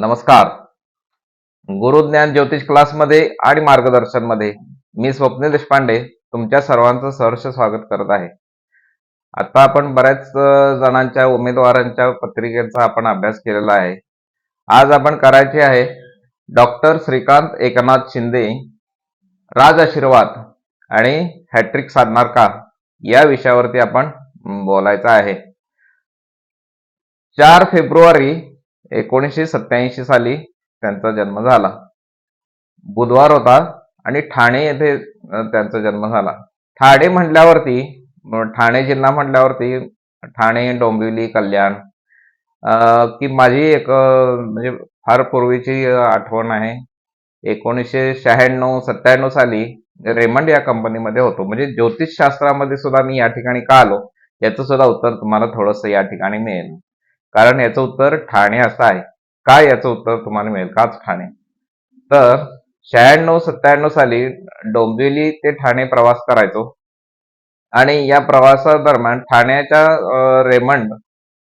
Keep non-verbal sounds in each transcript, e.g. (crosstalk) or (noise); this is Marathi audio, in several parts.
नमस्कार. गुरुज्ञान ज्योतिष क्लासमध्ये आणि मार्गदर्शनमध्ये मी स्वप्नील देशपांडे तुमच्या सर्वांचं सहर्ष स्वागत करत आहे. आता आपण बऱ्याच जणांच्या उमेदवारांच्या पत्रिकेचा आपण अभ्यास केलेला आहे. आज आपण करायचे आहे डॉक्टर श्रीकांत एकनाथ शिंदे राज आशीर्वाद आणि हॅट्रिक साधणार का या विषयावरती आपण बोलायचं आहे. चार फेब्रुवारी एकोणीसशे सत्याऐंशी साली त्यांचा जन्म झाला. बुधवार होता आणि ठाणे येथे त्यांचा जन्म झाला. ठाणे म्हटल्यावरती ठाणे जिल्हा म्हटल्यावरती ठाणे डोंबिवली कल्याण की माझी एक म्हणजे फार पूर्वीची आठवण आहे. एकोणीसशे शहाण्णव सत्त्याण्णव साली रेमंड या कंपनीमध्ये होतो. म्हणजे ज्योतिषशास्त्रामध्ये सुद्धा मी या ठिकाणी का आलो याचं सुद्धा उत्तर तुम्हाला थोडंसं या ठिकाणी मिळेल. कारण याचं उत्तर ठाणे असं आहे. काय याचं उत्तर तुम्हाला मिळेल? काच ठाणे. तर शहाण्णव सत्त्याण्णव साली डोंबिवली ते ठाणे प्रवास करायचो. आणि या प्रवासादरम्यान ठाण्याच्या रेमंड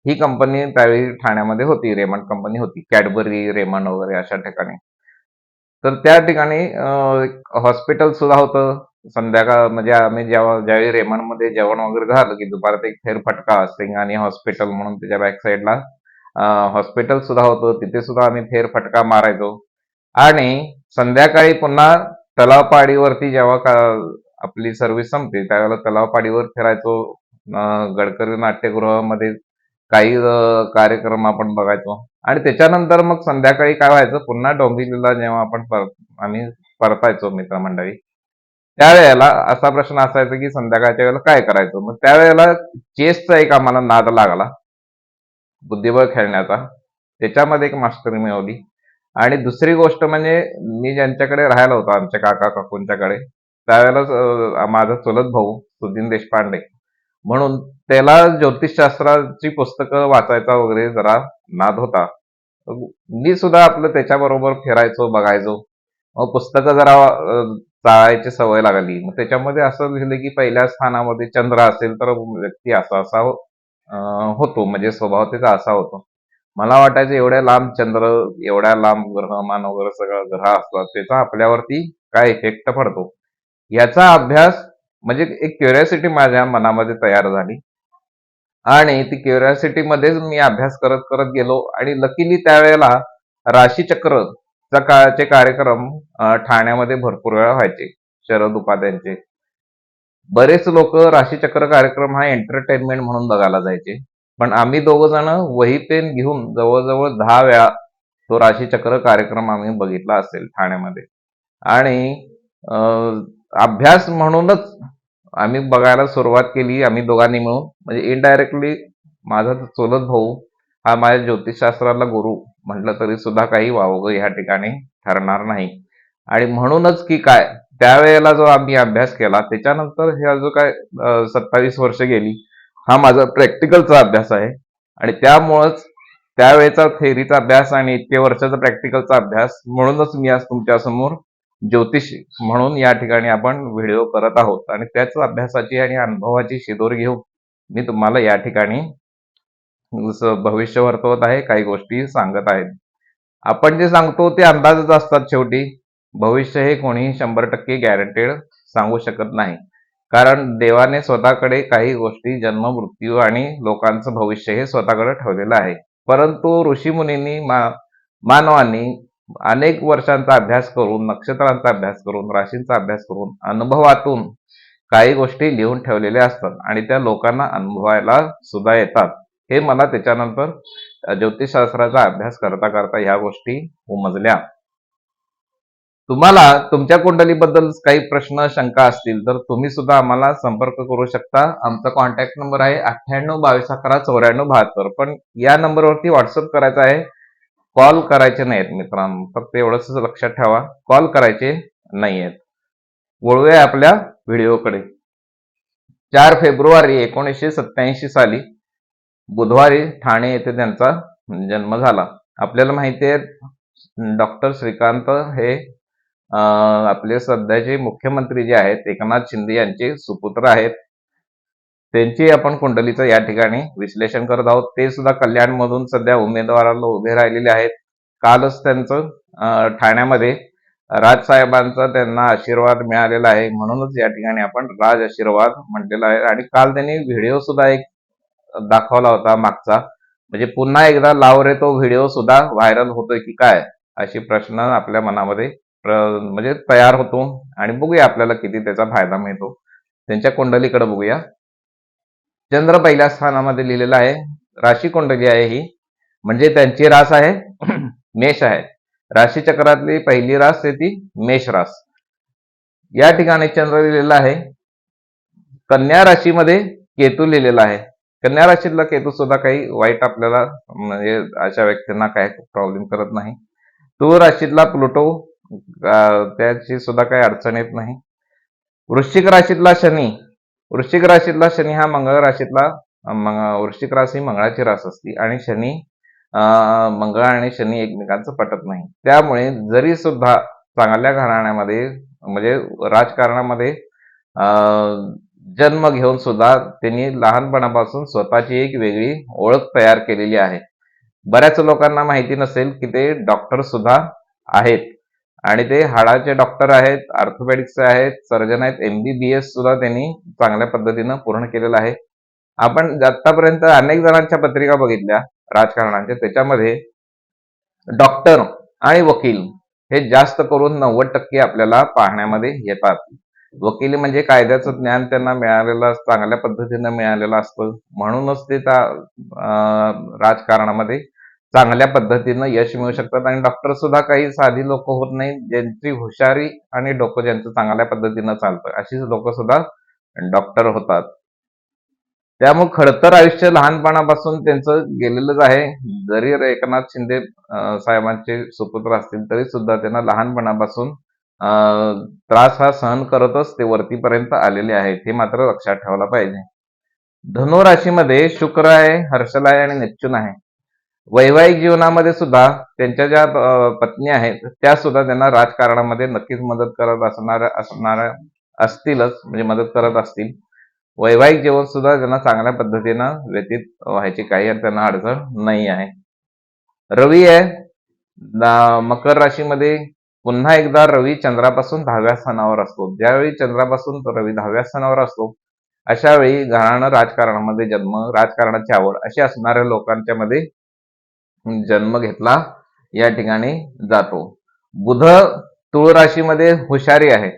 ही कंपनी त्यावेळी ठाण्यामध्ये होती. रेमंड कंपनी होती. कॅडबरी रेमंड वगैरे अशा ठिकाणी. तर त्या ठिकाणी हॉस्पिटल सुद्धा होतं. संध्याकाळ म्हणजे आम्ही जेव्हा ज्यावेळी रेमंडमध्ये जेवण वगैरे झालं की दुपारात एक फेरफटका सिंगानी हॉस्पिटल म्हणून त्याच्या बॅक साईडला हॉस्पिटल सुद्धा होतं. तिथे सुद्धा आम्ही फेरफटका मारायचो. आणि संध्याकाळी पुन्हा तलावपाडीवरती जेव्हा का आपली सर्व्हिस संपते त्यावेळेला तलावपाडीवर फिरायचो. गडकरी नाट्यगृहामध्ये काही कार्यक्रम आपण बघायचो. आणि त्याच्यानंतर मग संध्याकाळी काय व्हायचं पुन्हा डोंबिवलीला जेव्हा आपण आम्ही परतायचो मित्रमंडळी त्यावेळेला असा प्रश्न असायचा की संध्याकाळच्या वेळेला काय करायचं? मग त्यावेळेला चेसचा एक आम्हाला नाद लागला बुद्धिबळ खेळण्याचा. त्याच्यामध्ये एक मास्टरी मिळवली आणि दुसरी गोष्ट म्हणजे मी ज्यांच्याकडे राहायला होतो आमच्या काका काकूंच्याकडे त्यावेळेला माझा चुलत भाऊ सुदीन देशपांडे. म्हणून त्याला ज्योतिषशास्त्राची पुस्तकं वाचायचा वगैरे जरा नाद होता. मी सुद्धा आपलं त्याच्याबरोबर फिरायचो बघायचो. मग पुस्तकं जरा चाळायची सवय लागली. मग त्याच्यामध्ये असं लिहिलं की पहिल्या स्थानामध्ये चंद्र असेल तर व्यक्ती असा असा हो, होतो. म्हणजे स्वभाव त्याचा असा होतो. मला वाटायचं एवढ्या लांब चंद्र एवढ्या लांब ग्रहमान वगैरे सगळं ग्रह असतात त्याचा आपल्यावरती काय इफेक्ट पडतो? याचा अभ्यास म्हणजे एक क्युरियासिटी माझ्या मनामध्ये तयार झाली. आणि ती क्युरियोसिटी मध्येच मी अभ्यास करत करत गेलो. आणि लकीली त्यावेळेला राशीचक्र चा काळाचे कार्यक्रम ठाण्यामध्ये भरपूर वेळा व्हायचे. शरद उपाध्यांचे बरेच लोक राशीचक्र कार्यक्रम हा एंटरटेनमेंट म्हणून बघायला जायचे. पण आम्ही दोघ जण वही पेन घेऊन जवळजवळ दहा वेळा तो राशीचक्र कार्यक्रम आम्ही बघितला असेल ठाण्यामध्ये. आणि अभ्यास म्हणूनच आम्ही बघायला सुरुवात केली आम्ही दोघांनी मिळून. म्हणजे इनडायरेक्टली माझा चुलत भाऊ हा माझ्या ज्योतिषशास्त्राला गुरु म्हटलं तरी सुद्धा काही वावग या ठिकाणी ठरणार नाही. आणि म्हणूनच की काय त्यावेळेला जो आम्ही अभ्यास केला त्याच्यानंतर ह्या जो काय सत्तावीस वर्ष गेली हा माझा प्रॅक्टिकलचा अभ्यास आहे. आणि त्यामुळंच त्यावेळेचा थेअरीचा अभ्यास आणि इतके वर्षाचा प्रॅक्टिकलचा अभ्यास म्हणूनच मी आज तुमच्यासमोर ज्योतिष म्हणून या ठिकाणी आपण व्हिडिओ करत आहोत. आणि त्याच अभ्यासाची आणि अनुभवाची शिदोर घेऊन मी तुम्हाला या ठिकाणी जसं भविष्य वर्तवत आहे काही गोष्टी सांगत आहेत आपण जे सांगतो ते अंदाजच असतात शेवटी. भविष्य हे कोणीही शंभर टक्के गॅरंटेड सांगू शकत नाही. कारण देवाने स्वतःकडे काही गोष्टी जन्म मृत्यू आणि लोकांचं भविष्य हे स्वतःकडे ठेवलेलं आहे. परंतु ऋषीमुनींनी मा मानवांनी अनेक वर्षांचा अभ्यास करून नक्षत्रांचा अभ्यास करून राशींचा अभ्यास करून अनुभवातून काही गोष्टी लिहून ठेवलेल्या असतात आणि त्या लोकांना अनुभवायला सुद्धा येतात. हे मला त्याच्यानंतर ज्योतिषशास्त्राचा अभ्यास करता करता ह्या गोष्टी उमजल्या. तुम्हाला तुमच्या कुंडलीबद्दल काही प्रश्न शंका असतील तर तुम्ही सुद्धा आम्हाला संपर्क करू शकता. आमचा कॉन्टॅक्ट नंबर आहे अठ्ठ्याण्णव बावीस अकरा चौऱ्याण्णव बहात्तर. पण या नंबरवरती व्हॉट्सअप करायचा आहे. कॉल करायचे नाहीत मित्रांनो फक्त एवढंच लक्षात ठेवा कॉल करायचे नाहीयेत. वळूया आपल्या व्हिडिओकडे. चार फेब्रुवारी एकोणीसशे सत्याऐंशी साली बुधवारी ठाणे येथे त्यांचा जन्म झाला. आपल्याला माहिती आहे डॉक्टर श्रीकांत हे आपले सध्याचे मुख्यमंत्री जे आहेत एकनाथ शिंदे यांचे सुपुत्र आहेत. त्यांची आपण कुंडलीचं या ठिकाणी विश्लेषण करत आहोत. ते सुद्धा कल्याणमधून सध्या उमेदवाराला उभे राहिलेले आहेत. कालच त्यांचं ठाण्यामध्ये राजसाहेबांचा त्यांना आशीर्वाद मिळालेला आहे. म्हणूनच या ठिकाणी आपण राज आशीर्वाद म्हटलेला आहे. आणि काल त्यांनी व्हिडिओ सुद्धा एक दाखवला होता मागचा. म्हणजे पुन्हा एकदा लाव रे तो व्हिडिओ सुद्धा व्हायरल होतोय की काय अशी प्रश्न आपल्या मनामध्ये म्हणजे तयार होतो. आणि बघूया आपल्याला किती त्याचा फायदा मिळतो. त्यांच्या कुंडलीकडे बघूया. चंद्र पहिल्या स्थानामध्ये लिहिलेला आहे. राशी कुंडली आहे ही? म्हणजे त्यांची रास आहे (clears throat) मेष आहे. राशी चक्रातली पहिली रास आहे ती मेष रास. या ठिकाणी चंद्र लिहिलेला आहे. कन्या राशीमध्ये केतू लिहिलेला आहे. कन्या राशीतला केतू सुद्धा काही वाईट आपल्याला म्हणजे अशा व्यक्तींना काही प्रॉब्लेम करत नाही. तूळ राशीतला प्लुटो त्याची सुद्धा काही अडचण येत नाही. वृश्चिक राशीतला शनी वृश्चिक राशीतला शनी हा मंगळ राशीतला मंग- वृश्चिक राशी मंगळाची रास असते आणि शनी मंगळ आणि शनी एकमेकांचं पटत नाही. त्यामुळे जरी सुद्धा चांगल्या घराण्यामध्ये म्हणजे राजकारणामध्ये जन्म घेऊन सुद्धा त्यांनी लहानपणापासून स्वतःची एक वेगळी ओळख तयार केलेली आहे. बऱ्याच लोकांना माहिती नसेल की ते डॉक्टर सुद्धा आहेत. आणि ते हाडाचे डॉक्टर आहेत ऑर्थोपॅडिक्सचे आहेत सर्जन आहेत एमबीबीएस सुद्धा त्यांनी चांगल्या पद्धतीनं पूर्ण केलेलं आहे. आपण आतापर्यंत अनेक जणांच्या पत्रिका बघितल्या राजकारणाच्या त्याच्यामध्ये डॉक्टर आणि वकील हे जास्त करून नव्वद टक्के आपल्याला पाहण्यामध्ये येतात. वकील म्हणजे कायद्याचं ज्ञान त्यांना मिळालेलं चांगल्या पद्धतीनं मिळालेलं असतं. म्हणूनच ते त्या राजकारणामध्ये चांगल्या पद्धतीनं यश मिळू शकतात. आणि डॉक्टर सुद्धा काही साधी लोक होत नाही ज्यांची हुशारी आणि डोकं ज्यांचं चांगल्या पद्धतीनं चालतं अशीच लोक सुद्धा डॉक्टर होतात. त्यामुळे खडतर आयुष्य लहानपणापासून त्यांचं गेलेलंच आहे. जरी एकनाथ शिंदे साहेबांचे सुपुत्र असतील तरी सुद्धा त्यांना लहानपणापासून त्रास हा सहन करतच ते वरतीपर्यंत आलेले आहेत. हे मात्र लक्षात ठेवायला पाहिजे. धनु राशीमध्ये शुक्र आहे हर्षल आहे आणि नेपच्यून आहे. वैवाहिक जीवनामध्ये सुद्धा त्यांच्या ज्या पत्नी आहेत त्या सुद्धा त्यांना राजकारणामध्ये नक्कीच मदत करत असणाऱ्या असणाऱ्या असतीलच म्हणजे मदत करत असतील. वैवाहिक जीवन सुद्धा त्यांना चांगल्या पद्धतीनं व्यतीत व्हायची काही त्यांना अडचण नाही आहे. रवी आहे. मकर राशीमध्ये पुन्हा एकदा रवी चंद्रापासून दहाव्या स्थानावर असतो. ज्यावेळी चंद्रापासून रवी दहाव्या स्थानावर असतो अशा वेळी घराणं राजकारणामध्ये जन्म राजकारणाची आवड अशी असणाऱ्या लोकांच्या मध्ये जन्म घेतला या ठिकाणी जातो. बुध तुळ राशीमध्ये हुशारी आहे.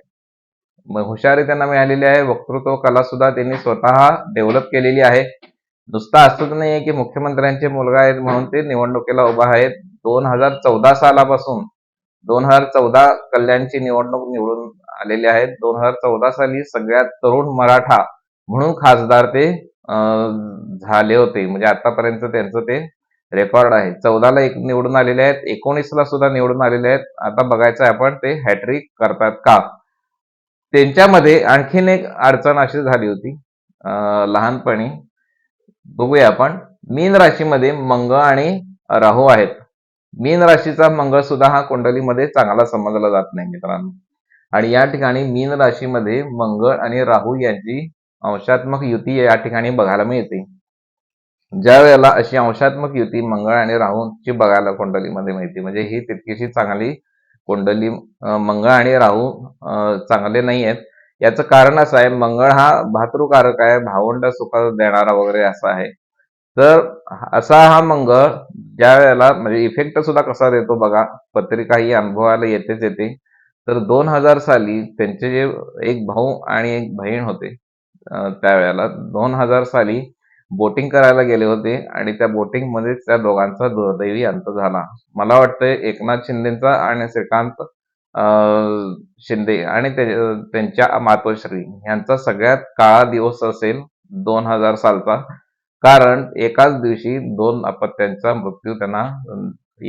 हुशारी त्यांना मिळालेली आहे. वक्तृत्व कला सुद्धा त्यांनी स्वतः डेव्हलप केलेली आहे. नुसता असंच नाहीये की मुख्यमंत्र्यांचे मुलगा आहेत म्हणून ते निवडणुकीला उभा आहेत. दोन हजार चौदा सालापासून दोन हजार चौदा कल्याणची निवडणूक निवडून आलेली आहेत दोन हजार चौदा साली सगळ्यात तरुण मराठा म्हणून खासदार ते झाले होते. म्हणजे आतापर्यंत त्यांचं ते रेकॉर्ड आहे. चौदाला एक निवडून आलेले आहेत. एकोणीसला सुद्धा निवडून आलेले आहेत. आता बघायचं आहे आपण ते हॅट्रिक करतात का? त्यांच्यामध्ये आणखीन एक अडचण अशी झाली होती. लहानपणी बघूया आपण. मीन राशीमध्ये मंगळ आणि राहू आहेत. मीन राशीचा मंगळ सुद्धा हा कुंडलीमध्ये चांगला समजला जात नाही मित्रांनो. आणि या ठिकाणी मीन राशीमध्ये मंगळ आणि राहू यांची अंशात्मक युती या ठिकाणी बघायला मिळते. ज्या वेळेला अशी अंशात्मक युती मंगळ आणि राहूची बघायला कुंडलीमध्ये मिळते. म्हणजे ही तितकीशी चांगली कुंडली मंगळ आणि राहू चांगले नाही आहेत. याचं कारण असं आहे मंगळ हा भातृकारक आहे भावंड सुख देणारा वगैरे असा आहे. तर असा हा मंगळ ज्या वेळेला म्हणजे इफेक्ट सुद्धा कसा देतो बघा पत्रिका ही अनुभवायला येतेच येते. तर दोन हजार साली त्यांचे जे एक भाऊ आणि एक बहीण होते त्यावेळेला दोन हजार साली बोटिंग करायला गेले होते आणि त्या बोटिंगमध्ये त्या दोघांचा दुर्दैवी अंत झाला. मला वाटतंय एकनाथ शिंदेचा आणि श्रीकांत शिंदे आणि त्यांच्या मातोश्री यांचा सगळ्यात काळा दिवस असेल दोन हजार सालचा. कारण एकाच दिवशी दोन अपत्यांचा मृत्यू त्यांना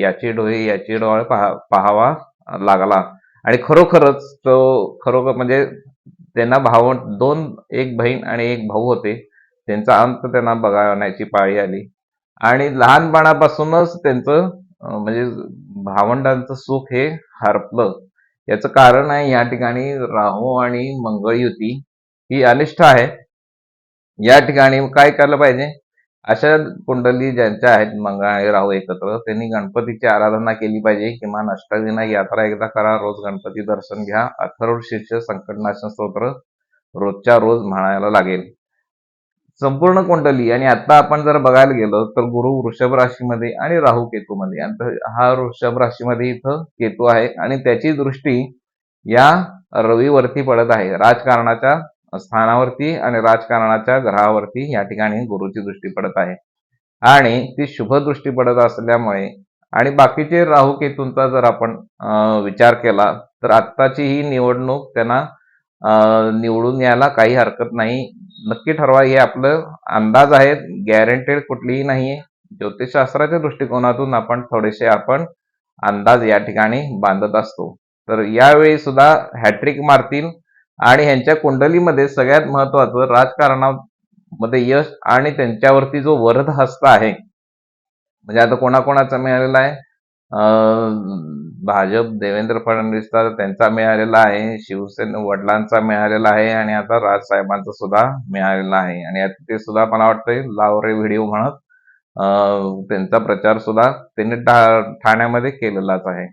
याची डोळे याची डोळे पाहा पाहावा लागला. आणि खरोखरच तो खरोखर म्हणजे त्यांना भाव दोन एक बहीण आणि एक भाऊ होते. त्यांचा अंत त्यांना बघण्याची पाळी आली. आणि लहानपणापासूनच त्यांचं म्हणजे भावंडांचं सुख हे हरपलं. याचं कारण आहे या ठिकाणी राहू आणि मंगळ युती ही अनिष्ठ आहे. या ठिकाणी काय करायला पाहिजे? अशा कुंडली ज्यांच्या आहेत मंगळ आणि राहू एकत्र त्यांनी गणपतीची आराधना केली पाहिजे. किमान अष्टविनायक यात्रा एकदा करा रोज गणपती दर्शन घ्या. अथर्व शीर्ष संकटनाशन स्तोत्र रोजच्या रोज म्हणायला लागेल. संपूर्ण कुंडली. आणि आता आपण जर बघायला गेलो तर गुरु वृषभ राशीमध्ये आणि राहू केतूमध्ये. आणि हा वृषभ राशीमध्ये इथं केतू आहे. आणि त्याची दृष्टी या रवीवरती पडत आहे. राजकारणाच्या स्थानावरती आणि राजकारणाच्या ग्रहावरती या ठिकाणी गुरुची दृष्टी पडत आहे. आणि ती शुभ दृष्टी पडत असल्यामुळे आणि बाकीचे राहू केतूंचा जर आपण अं, विचार केला तर आत्ताची ही निवडणूक त्यांना अं, निवडून यायला काही हरकत नाही. नक्की ठरवा हे आपलं अंदाज आहे गॅरंटेड कुठलीही नाहीये. ज्योतिषशास्त्राच्या दृष्टिकोनातून आपण थोडेसे आपण अंदाज या ठिकाणी बांधत असतो. तर यावेळी सुद्धा हॅट्रिक मारतील आणि ह्यांच्या कुंडलीमध्ये सगळ्यात महत्वाचं राजकारणामध्ये यश आणि त्यांच्यावरती जो वरद हस्त आहे म्हणजे आता कोणाकोणाचा मिळालेला आहे? भाजप देवेंद्र फडणवीसचा त्यांचा मिळालेला आहे शिवसेना वडिलांचा मिळालेला आहे आणि आता राजसाहेबांचा सुद्धा मिळालेला आहे. आणि ते सुद्धा मला वाटतंय लावरे व्हिडिओ म्हणत त्यांचा प्रचार सुद्धा त्यांनी ठाण्यामध्ये केलेलाच आहे.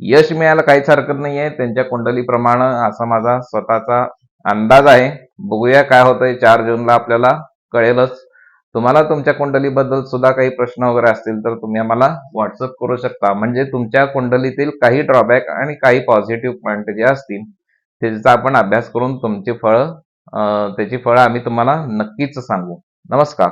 यश मिळायला काहीच हरकत नाहीये त्यांच्या कुंडलीप्रमाणे असा माझा स्वतःचा अंदाज आहे. बघूया काय होतंय चार जूनला आपल्याला कळेलच. तुम्हाला तुमच्या कुंडलीबद्दल सुद्धा काही प्रश्न वगैरे असतील तर तुम्ही आम्हाला व्हॉट्सअप करू शकता. म्हणजे तुमच्या कुंडलीतील काही ड्रॉबॅक आणि काही पॉझिटिव्ह पॉईंट जे असतील त्याचा आपण अभ्यास करून तुमची फळं त्याची फळं आम्ही तुम्हाला नक्कीच सांगू. नमस्कार.